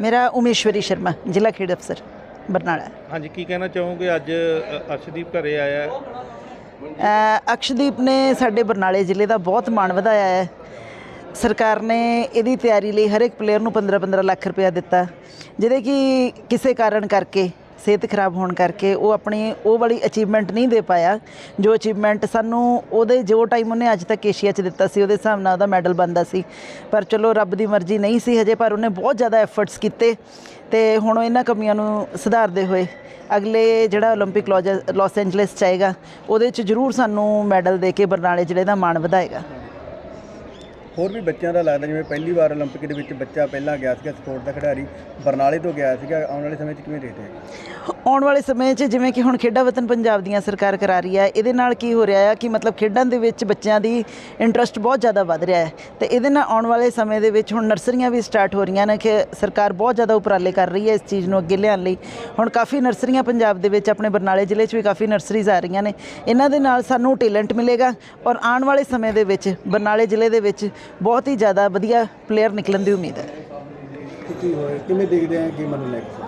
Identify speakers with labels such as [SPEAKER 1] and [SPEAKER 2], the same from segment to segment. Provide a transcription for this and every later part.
[SPEAKER 1] ਮੇਰਾ ਉਮੇਸ਼ਵਰੀ ਸ਼ਰਮਾ ਜ਼ਿਲ੍ਹਾ ਖੇਡ ਅਫਸਰ ਬਰਨਾਲਾ।
[SPEAKER 2] ਹਾਂਜੀ ਕੀ ਕਹਿਣਾ ਚਾਹੋਗੇ? ਅੱਜ ਅ, ਅਰਸ਼ਦੀਪ ਘਰੇ ਆਇਆ ਹੈ?
[SPEAKER 1] ਅ, ਅਕਸ਼ਦੀਪ ਨੇ ਸਾਡੇ ਬਰਨਾਲੇ ਜ਼ਿਲ੍ਹੇ ਦਾ ਬਹੁਤ ਮਾਣ ਵਧਾਇਆ ਹੈ। ਸਰਕਾਰ ਨੇ ਇਹਦੀ ਤਿਆਰੀ ਲਈ ਹਰ ਇੱਕ ਪਲੇਅਰ ਨੂੰ 15-15 ਲੱਖ ਰੁਪਇਆ ਦਿੱਤਾ। ਜਿਹਦੇ ਕਿ ਕਿਸੇ ਕਾਰਨ ਕਰਕੇ ਸਿਹਤ ਖਰਾਬ ਹੋਣ ਕਰਕੇ ਉਹ ਆਪਣੀ ਉਹ ਵਾਲੀ ਅਚੀਵਮੈਂਟ ਨਹੀਂ ਦੇ ਪਾਇਆ ਜੋ ਅਚੀਵਮੈਂਟ ਸਾਨੂੰ ਉਹਦੇ ਜੋ ਟਾਈਮ ਉਹਨੇ ਅੱਜ ਤੱਕ ਏਸ਼ੀਆ 'ਚ ਦਿੱਤਾ ਸੀ ਉਹਦੇ ਹਿਸਾਬ ਨਾਲ ਉਹਦਾ ਮੈਡਲ ਬਣਦਾ ਸੀ ਪਰ ਚਲੋ ਰੱਬ ਦੀ ਮਰਜ਼ੀ ਨਹੀਂ ਸੀ ਹਜੇ ਪਰ ਉਹਨੇ ਬਹੁਤ ਜ਼ਿਆਦਾ ਐਫਰਟਸ ਕੀਤੇ ਤੇ ਹੁਣ ਉਹ ਇਹਨਾਂ ਕਮੀਆਂ ਨੂੰ ਸੁਧਾਰਦੇ ਹੋਏ ਅਗਲੇ ਜਿਹੜਾ 올림픽 ਲੌਜ- ਲਾਸ ਐਂਜਲਸ ਚ ਆਏਗਾ ਉਹਦੇ ਚ ਜ਼ਰੂਰ ਸਾਨੂੰ ਮੈਡਲ ਦੇ ਕੇ ਬਰਨਾਲੇ ਜ਼ਿਲ੍ਹੇ ਦਾ ਮਾਣ ਵਧਾਏਗਾ
[SPEAKER 3] ਹੋਰ ਵੀ ਬੱਚਿਆਂ ਦਾ ਲੱਗਦਾ ਜਿਵੇਂ ਪਹਿਲੀ ਵਾਰ 올림픽 ਦੇ ਵਿੱਚ ਬੱਚਾ ਪਹਿਲਾਂ ਗਿਆ ਸੀਗਾ ਸਪੋਰਟ ਦਾ ਖਿਡਾਰੀ ਬਰਨਾਲੇ ਤੋਂ ਗਿਆ ਸੀਗਾ ਆਉਣ ਵਾਲੇ ਸਮੇਂ 'ਚ ਕਿਵੇਂ ਦੇਖਦੇ
[SPEAKER 1] ਆਉਣ ਵਾਲੇ ਸਮੇਂ 'ਚ ਜਿਵੇਂ ਕਿ ਹੁਣ ਖੇਡਾਂ ਵਤਨ ਪੰਜਾਬ ਦੀਆਂ ਸਰਕਾਰ ਕਰਾ ਰਹੀ ਹੈ ਇਹਦੇ ਨਾਲ ਕੀ ਹੋ ਰਿਹਾ ਹੈ ਕਿ ਮਤਲਬ ਖੇਡਾਂ ਦੇ ਵਿੱਚ ਬੱਚਿਆਂ ਦੀ ਇੰਟਰਸਟ ਬਹੁਤ ਜ਼ਿਆਦਾ ਵੱਧ ਰਿਹਾ ਹੈ ਤੇ ਇਹਦੇ ਨਾਲ ਆਉਣ ਵਾਲੇ ਸਮੇਂ ਦੇ ਵਿੱਚ ਹੁਣ ਨਰਸਰੀਆਂ ਵੀ ਸਟਾਰਟ ਹੋ ਰਹੀਆਂ ਨੇ ਕਿ ਸਰਕਾਰ ਬਹੁਤ ਜ਼ਿਆਦਾ ਉਪਰਾਲੇ ਕਰ ਰਹੀ ਹੈ ਇਸ ਚੀਜ਼ ਨੂੰ ਅੱਗੇ ਲਿਆਉਣ ਲਈ ਹੁਣ ਕਾਫੀ ਨਰਸਰੀਆਂ ਪੰਜਾਬ ਦੇ ਵਿੱਚ ਆਪਣੇ ਬਰਨਾਲੇ ਜ਼ਿਲ੍ਹੇ 'ਚ ਵੀ ਕਾਫੀ ਨਰਸਰੀਜ਼ ਆ ਰਹੀਆਂ ਨੇ ਇਹਨਾਂ ਦੇ ਨਾਲ ਸਾਨੂੰ ਟੈਲੈਂਟ ਮਿਲੇਗਾ ਔਰ ਆਉਣ ਵਾਲੇ ਸਮੇਂ ਦੇ ਵਿੱਚ ਬਰਨਾਲੇ ਜ਼ਿਲ੍ਹੇ ਦੇ ਵਿੱਚ ਬਹੁਤ ਹੀ ਜ਼ਿਆਦਾ ਵਧੀਆ ਪਲੇਅਰ ਨਿਕਲਣ ਦੀ ਉਮੀਦ ਹੈ
[SPEAKER 3] ਕੀ ਹੋਏ ਕਿਵੇਂ ਦੇਖਦੇ ਆ ਕੀ ਮੈਨੂੰ ਲੈ ਕੇ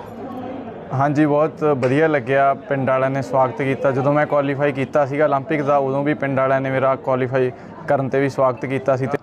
[SPEAKER 4] ਹਾਂਜੀ ਬਹੁਤ ਵਧੀਆ ਲੱਗਿਆ ਪਿੰਡ ਵਾਲਿਆਂ ਨੇ ਸਵਾਗਤ ਕੀਤਾ ਜਦੋਂ ਮੈਂ ਕੁਆਲੀਫਾਈ ਕੀਤਾ ਸੀਗਾ 올림픽 ਦਾ ਉਦੋਂ ਵੀ ਪਿੰਡ ਵਾਲਿਆਂ ਨੇ ਮੇਰਾ ਕੁਆਲੀਫਾਈ ਕਰਨ ਤੇ ਵੀ ਸਵਾਗਤ ਕੀਤਾ ਸੀ ਤੇ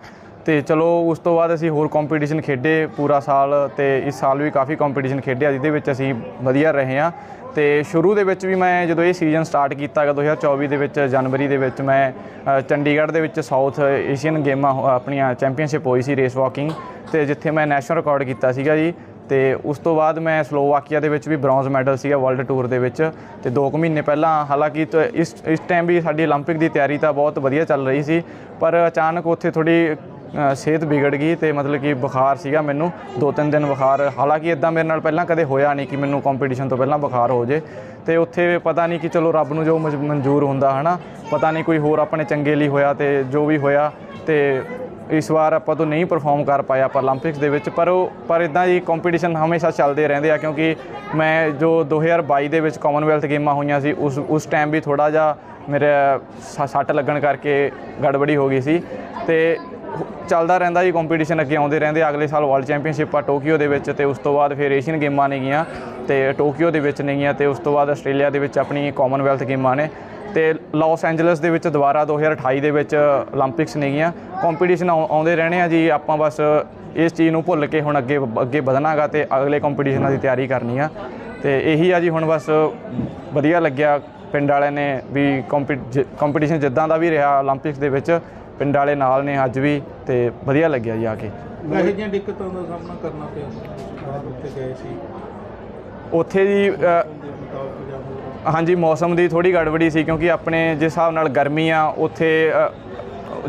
[SPEAKER 4] ਤੇ ਚਲੋ ਉਸ ਤੋਂ ਬਾਅਦ ਅਸੀਂ ਹੋਰ ਕੰਪੀਟੀਸ਼ਨ ਖੇਡੇ ਪੂਰਾ ਸਾਲ ਤੇ ਇਸ ਸਾਲ ਵੀ ਕਾਫੀ ਕੰਪੀਟੀਸ਼ਨ ਖੇਡਿਆ ਜਿਹਦੇ ਵਿੱਚ ਅਸੀਂ ਵਧੀਆ ਰਹੇ ਹਾਂ ਤੇ ਸ਼ੁਰੂ ਦੇ ਵਿੱਚ ਵੀ ਮੈਂ ਜਦੋਂ ਇਹ ਸੀਜ਼ਨ ਸਟਾਰਟ ਕੀਤਾ ਗਾ 2024 ਦੇ ਵਿੱਚ ਜਨਵਰੀ ਦੇ ਵਿੱਚ ਮੈਂ ਅ, ਚੰਡੀਗੜ੍ਹ ਦੇ ਵਿੱਚ ਸਾਊਥ ਏਸ਼ੀਅਨ ਗੇਮਾਂ ਹੋ- ਆਪਣੀਆਂ ਚੈਂਪੀਅਨਸ਼ਿਪ ਹੋਈ ਸੀ ਰੇਸ ਵਾਕਿੰਗ ਤੇ ਜਿੱਥੇ ਮੈਂ ਨੈਸ਼ਨਲ ਰਿਕਾਰਡ ਕੀਤਾ ਸੀਗਾ ਜੀ ਤੇ ਉਸ ਤੋਂ ਬਾਅਦ ਮੈਂ ਸਲੋਵਾਕੀਆ ਦੇ ਵਿੱਚ ਵੀ ਬ੍ਰੌਂਜ਼ ਮੈਡਲ ਸੀਗਾ ਵਰਲਡ ਟੂਰ ਦੇ ਵਿੱਚ ਤੇ 2 ਕੁ ਮਹੀਨੇ ਪਹਿਲਾਂ ਹਾਲਾਂਕਿ ਤ- ਇਸ ਇਸ ਟਾਈਮ ਵੀ ਸਾਡੀ 올림픽 ਦੀ ਤਿਆਰੀ ਤਾਂ ਬਹੁਤ ਵਧੀਆ ਚੱਲ ਰਹੀ ਸੀ ਪਰ ਅਚਾਨਕ ਉੱਥੇ ਥੋੜੀ ਸਿਹਤ ਵਿਗੜ ਗਈ ਤੇ ਮਤਲਬ ਕਿ ਬੁਖਾਰ ਸੀਗਾ ਮੈਨੂੰ। ਦੋ ਤਿੰਨ ਦਿਨ ਬੁਖਾਰ, ਹਾਲਾਂਕਿ ਇਦਾਂ ਮੇਰੇ ਨਾਲ ਪਹਿਲਾਂ ਕਦੇ ਹੋਇਆ ਨਹੀਂ ਕਿ ਮੈਨੂੰ ਕੰਪੀਟੀਸ਼ਨ ਤੋਂ ਪਹਿਲਾਂ ਬੁਖਾਰ ਹੋ ਜੇ। ਤੇ ਉੱਥੇ ਪਤਾ ਨਹੀਂ ਕਿ ਚਲੋ ਰੱਬ ਨੂੰ ਜੋ ਮਨਜ਼ੂਰ ਹੁੰਦਾ, ਹਨਾ? ਪਤਾ ਨਹੀਂ ਕੋਈ ਹੋਰ ਆਪਣੇ ਚੰਗੇ ਲਈ ਹੋਇਆ ਤੇ ਜੋ ਵੀ ਹੋਇਆ ਤੇ ਇਸ ਵਾਰ ਆਪਾਂ ਤੋਂ ਨਹੀਂ ਪਰਫਾਰਮ ਕਰ ਪਾਇਆ ਆਪਾਂ 올림픽ਸ ਦੇ ਵਿੱਚ। ਪਰ ਉਹ ਪਰ ਇਦਾਂ ਦੀ ਕੰਪੀਟੀਸ਼ਨ ਹਮੇਸ਼ਾ ਚੱਲਦੇ ਰਹਿੰਦੇ ਆ ਕਿਉਂਕਿ ਮੈਂ ਜੋ 2022 ਦੇ ਵਿੱਚ ਕਾਮਨਵੈਲਥ ਗੇਮਾਂ ਹੋਈਆਂ ਸੀ, ਉਸ ਉਸ ਟਾਈਮ ਵੀ ਥੋੜਾ ਜਿਹਾ ਮੇਰੇ ਸੱਟ ਲੱਗਣ ਕਰਕੇ ਗੜਬੜੀ ਹੋ ਗਈ ਸੀ। ਤੇ ਚੱਲਦਾ ਰਹਿੰਦਾ ਜੀ ਕੰਪੀਟੀਸ਼ਨ ਅੱਗੇ ਆਉਂਦੇ ਰਹਿੰਦੇ ਅਗਲੇ ਸਾਲ ਵਰਲਡ ਚੈਂਪੀਅਨਸ਼ਿਪ ਆ ਟੋਕੀਓ ਦੇ ਵਿੱਚ ਤੇ ਉਸ ਤੋਂ ਬਾਅਦ ਫਿਰ ਏਸ਼ੀਅਨ ਗੇਮਾਂ ਨੇਗੀਆਂ ਤੇ ਟੋਕੀਓ ਦੇ ਵਿੱਚ ਨੇਗੀਆਂ ਤੇ ਉਸ ਤੋਂ ਬਾਅਦ ਆਸਟ੍ਰੇਲੀਆ ਦੇ ਵਿੱਚ ਆਪਣੀ ਕਾਮਨਵੈਲਥ ਗੇਮਾਂ ਨੇ ਤੇ ਲਾਸ ਐਂਜਲਸ ਦੇ ਵਿੱਚ ਦੁਬਾਰਾ 2028 ਦੇ ਵਿੱਚ 올림픽ਸ ਨੇਗੀਆਂ। ਕੰਪੀਟੀਸ਼ਨ ਆਉਂਦੇ ਰਹਿਣੇ ਆ ਜੀ, ਆਪਾਂ ਬਸ ਇਸ ਚੀਜ਼ ਨੂੰ ਭੁੱਲ ਕੇ ਹੁਣ ਅੱਗੇ ਅੱਗੇ ਵਧਣਾਗਾ ਤੇ ਅਗਲੇ ਕੰਪੀਟੀਸ਼ਨਾਂ ਦੀ ਤਿਆਰੀ ਕਰਨੀ ਆ। ਤੇ ਇਹੀ ਆ ਜੀ, ਹੁਣ ਬਸ ਵਧੀਆ ਲੱਗਿਆ। ਪਿੰਡ ਵਾਲਿਆਂ ਨੇ ਵੀ ਕੰਪੀਟੀਸ਼ਨ ਜਿੱਦਾਂ ਦਾ ਵੀ ਰਿਹਾ 올림픽ਸ ਦੇ ਵਿੱਚ ਪਿੰਡ ਵਾਲੇ ਨਾਲ ਨੇ ਅੱਜ ਵੀ ਤੇ ਵਧੀਆ ਲੱਗਿਆ ਜੀ ਆ ਕੇ।
[SPEAKER 2] ਇਹੋ ਜਿਹੀਆਂ ਦਿੱਕਤਾਂ ਦਾ ਸਾਹਮਣਾ ਕਰਨਾ ਪਿਆ? ਬਾਹਰ ਉੱਤੇ ਗਏ ਸੀ।
[SPEAKER 4] ਉੱਥੇ
[SPEAKER 2] ਦੇ
[SPEAKER 4] ਹਾਂਜੀ ਮੌਸਮ ਦੀ ਥੋੜੀ ਗੜਬੜੀ ਸੀ ਕਿਉਂਕਿ ਆਪਣੇ ਜਿਸ ਹਿਸਾਬ ਨਾਲ ਗਰਮੀ ਆ ਉੱਥੇ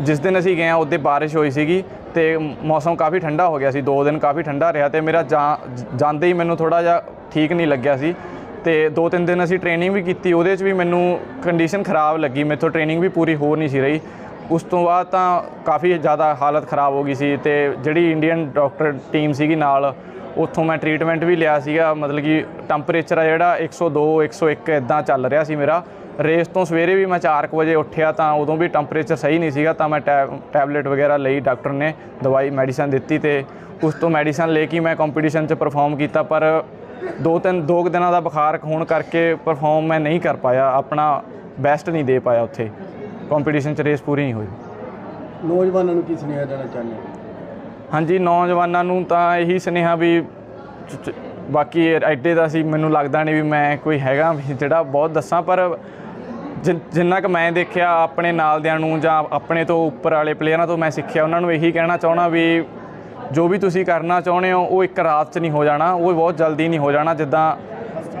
[SPEAKER 4] ਜਿਸ ਦਿਨ ਅਸੀਂ ਗਏ ਆ ਉੱਤੇ ਬਾਰਿਸ਼ ਹੋਈ ਸੀਗੀ ਤੇ ਮੌਸਮ ਕਾਫੀ ਠੰਡਾ ਹੋ ਗਿਆ ਸੀ ਦੋ ਦਿਨ ਕਾਫੀ ਠੰਡਾ ਰਿਹਾ ਤੇ ਮੇਰਾ ਜਾਂ- ਜਾਂਦੇ ਹੀ ਮੈਨੂੰ ਥੋੜਾ ਜਿਹਾ ਠੀਕ ਨਹੀਂ ਲੱਗਿਆ ਸੀ ਤੇ ਦੋ ਤਿੰਨ ਦਿਨ ਅਸੀਂ ਟ੍ਰੇਨਿੰਗ ਵੀ ਕੀਤੀ ਉਹਦੇ 'ਚ ਵੀ ਮੈਨੂੰ ਕੰਡੀਸ਼ਨ ਖਰਾਬ ਲੱਗੀ ਮੇਥੋਂ ਟ੍ਰੇਨਿੰਗ ਵੀ ਪੂਰੀ ਹੋ ਨਹੀਂ ਸੀ ਰਹੀ। ਉਸ ਤੋਂ ਬਾਅਦ ਤਾਂ ਕਾਫੀ ਜ਼ਿਆਦਾ ਹਾਲਤ ਖਰਾਬ ਹੋ ਗਈ ਸੀ ਤੇ ਜਿਹੜੀ ਇੰਡੀਅਨ ਡਾਕਟਰ ਟੀਮ ਸੀਗੀ ਨਾਲ, ਉੱਥੋਂ ਮੈਂ ਟ੍ਰੀਟਮੈਂਟ ਵੀ ਲਿਆ ਸੀਗਾ, ਮਤਲਬ ਕਿ ਟੈਂਪਰੇਚਰ ਆ ਜਿਹੜਾ 102 101 ਇਦਾਂ ਚੱਲ ਰਿਹਾ ਸੀ ਮੇਰਾ। ਰੇਸ ਤੋਂ ਸਵੇਰੇ ਵੀ ਮੈਂ 4 ਵਜੇ ਉੱਠਿਆ ਤਾਂ ਉਦੋਂ ਵੀ ਟੈਂਪਰੇਚਰ ਸਹੀ ਨਹੀਂ ਸੀਗਾ, ਤਾਂ ਮੈਂ ਟੈ- ਟੈਬਲੇਟ ਵਗੈਰਾ ਲਈ ਡਾਕਟਰ ਨੇ ਦਵਾਈ ਮੈਡੀਸਨ ਦਿੱਤੀ ਤੇ ਉਸ ਤੋਂ ਮੈਡੀਸਨ ਲੈ ਕੇ ਮੈਂ ਕੰਪੀਟੀਸ਼ਨ 'ਚ ਪਰਫਾਰਮ ਕੀਤਾ, ਪਰ ਦੋ ਤਿੰਨ, ਦੋ ਕੁ ਦਿਨਾਂ ਦਾ ਬੁਖਾਰ ਹੋਣ ਕਰਕੇ ਪਰਫਾਰਮ ਮੈਂ ਨਹੀਂ ਕਰ ਪਾਇਆ, ਆਪਣਾ ਬੈਸਟ ਨਹੀਂ ਦੇ ਪਾਇਆ ਉੱਥੇ। ਕੰਪੀਟੀਸ਼ਨ 'ਚ ਰੇਸ ਪੂਰੀ ਨਹੀਂ ਹੋਈ।
[SPEAKER 3] ਨੌਜਵਾਨਾਂ ਨੂੰ ਕੀ ਸੁਨੇਹਾ ਦੇਣਾ ਚਾਹੁੰਦੇ ਹੋ?
[SPEAKER 4] ਹਾਂਜੀ ਨੌਜਵਾਨਾਂ ਨੂੰ ਤਾਂ ਇਹੀ ਸੁਨੇਹਾ ਵੀ ਚ- ਚ- ਬਾਕੀ ਐਡੇ ਦਾ ਸੀ ਮੈਨੂੰ ਲੱਗਦਾ ਨਹੀਂ ਵੀ ਮੈਂ ਕੋਈ ਹੈਗਾ ਵੀ ਜਿਹੜਾ ਬਹੁਤ ਦੱਸਾਂ ਪਰ ਜਿੰਨਾ ਕੁ ਮੈਂ ਦੇਖਿਆ ਆਪਣੇ ਨਾਲਦਿਆਂ ਨੂੰ ਜਾਂ ਆਪਣੇ ਤੋਂ ਉੱਪਰ ਵਾਲੇ ਪਲੇਅਰਾਂ ਤੋਂ ਮੈਂ ਸਿੱਖਿਆ ਉਹਨਾਂ ਨੂੰ ਇਹੀ ਕਹਿਣਾ ਚਾਹਣਾ ਵੀ ਜੋ ਵੀ ਤੁਸੀਂ ਕਰਨਾ ਚਾਹੁੰਦੇ ਹੋ ਉਹ ਇੱਕ ਰਾਤ 'ਚ ਨਹੀਂ ਹੋ ਜਾਣਾ ਉਹ ਬਹੁਤ ਜਲਦੀ ਨਹੀਂ ਹੋ ਜਾਣਾ ਜਿੱਦਾਂ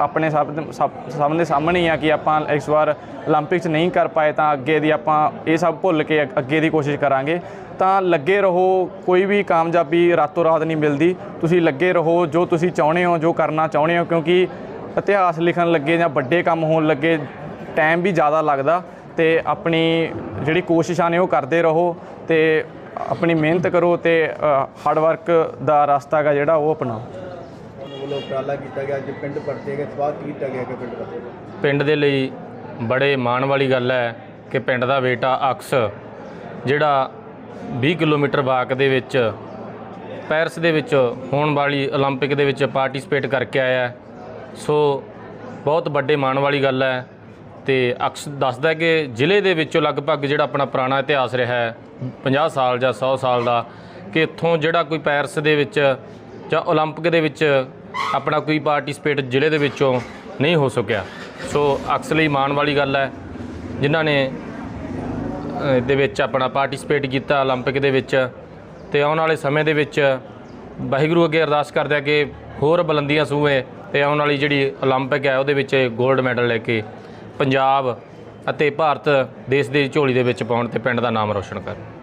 [SPEAKER 4] ਆਪਣੇ ਸਭ ਦੇ- ਸਭ ਸਭ ਦੇ ਸਾਹਮਣੇ ਹੀ ਆ ਕਿ ਆਪਾਂ ਇਸ ਵਾਰ 올림픽 'ਚ ਨਹੀਂ ਕਰ ਪਾਏ ਤਾਂ ਅੱਗੇ ਦੀ ਆਪਾਂ ਇਹ ਸਭ ਭੁੱਲ ਕੇ ਅੱਗ- ਅੱਗੇ ਦੀ ਕੋਸ਼ਿਸ਼ ਕਰਾਂਗੇ ਤਾਂ ਲੱਗੇ ਰਹੋ ਕੋਈ ਵੀ ਕਾਮਯਾਬੀ ਰਾਤੋਂ ਰਾਤ ਨਹੀਂ ਮਿਲਦੀ ਤੁਸੀਂ ਲੱਗੇ ਰਹੋ ਜੋ ਤੁਸੀਂ ਚਾਹੁੰਦੇ ਹੋ ਜੋ ਕਰਨਾ ਚਾਹੁੰਦੇ ਹੋ ਕਿਉਂਕਿ ਇਤਿਹਾਸ ਲਿਖਣ ਲੱਗੇ ਜਾਂ ਵੱਡੇ ਕੰਮ ਹੋਣ ਲੱਗੇ ਟਾਈਮ ਵੀ ਜ਼ਿਆਦਾ ਲੱਗਦਾ ਤੇ ਆਪਣੀ ਜਿਹੜੀ ਕੋਸ਼ਿਸ਼ਾਂ ਨੇ ਉਹ ਕਰਦੇ ਰਹੋ ਤੇ ਆਪਣੀ ਮਿਹਨਤ ਕਰੋ ਤੇ ਹਾਰਡ ਵਰਕ ਦਾ ਰਸਤਾ ਹੈਗਾ ਜਿਹੜਾ ਉਹ ਅਪਣਾਓ
[SPEAKER 3] ਉਹਨਾਂ ਵੱਲੋਂ ਉਪਰਾਲਾ ਕੀਤਾ ਗਿਆ ਅੱਜ ਪਿੰਡ ਪਰਤੇ ਗਏ ਸਵਾਗਤ ਕੀਤਾ ਗਿਆ ਕਿ ਪਿੰਡ ਪਰਤੇ
[SPEAKER 5] ਪਿੰਡ ਦੇ ਲਈ ਬੜੇ ਮਾਣ ਵਾਲੀ ਗੱਲ ਹੈ ਕਿ ਪਿੰਡ ਦਾ ਬੇਟਾ ਅਕਸ ਜਿਹੜਾ 20 ਕਿਲੋਮੀਟਰ ਵਾਕ ਦੇ ਵਿੱਚ ਪੈਰਿਸ ਦੇ ਵਿੱਚ ਹੋਣ ਵਾਲੀ 올림픽 ਦੇ ਵਿੱਚ ਪਾਰਟਿਸਿਪੇਟ ਕਰਕੇ ਆਇਆ ਹੈ। ਸੋ ਬਹੁਤ ਵੱਡੇ ਮਾਣ ਵਾਲੀ ਗੱਲ ਹੈ ਤੇ ਅਕਸ ਦੱਸਦਾ ਹੈ ਕਿ ਜ਼ਿਲ੍ਹੇ ਦੇ ਵਿੱਚੋਂ ਲਗਭਗ ਜਿਹੜਾ ਆਪਣਾ ਪੁਰਾਣਾ ਇਤਿਹਾਸ ਰਿਹਾ ਹੈ 50 ਸਾਲ ਜਾਂ 100 ਸਾਲ ਦਾ ਕਿ ਇੱਥੋਂ ਜਿਹੜਾ ਕੋਈ ਪੈਰਿਸ ਦੇ ਵਿੱਚ ਜਾਂ 올림픽 ਦੇ ਵਿੱਚ ਆਪਣਾ ਕੋਈ ਪਾਰਟਿਸਪੇਟ ਜ਼ਿਲ੍ਹੇ ਦੇ ਵਿੱਚੋਂ ਨਹੀਂ ਹੋ ਸਕਿਆ। ਸੋ ਅਕਸਰ ਲਈ ਮਾਣ ਵਾਲੀ ਗੱਲ ਹੈ, ਜਿਨ੍ਹਾਂ ਨੇ ਦੇ ਵਿੱਚ ਆਪਣਾ ਪਾਰਟਿਸਪੇਟ ਕੀਤਾ 올림픽 ਦੇ ਵਿੱਚ, ਤੇ ਆਉਣ ਵਾਲੇ ਸਮੇਂ ਦੇ ਵਿੱਚ ਵਾਹਿਗੁਰੂ ਅੱਗੇ ਅਰਦਾਸ ਕਰਦੇ ਆ ਕਿ ਹੋਰ ਬਲੰਦੀਆਂ ਸੂਏ ਤੇ ਆਉਣ ਵਾਲੀ ਜਿਹੜੀ 올림픽 ਹੈ, ਉਹਦੇ ਵਿੱਚ 골ਡ ਮੈਡਲ ਲੈ ਕੇ ਪੰਜਾਬ ਅਤੇ ਭਾਰਤ ਦੇਸ਼ ਦੀ ਝੋਲੀ ਦੇ ਵਿੱਚ ਪਾਉਣ ਤੇ ਪਿੰਡ ਦਾ ਨਾਮ ਰੋਸ਼ਨ ਕਰਨ।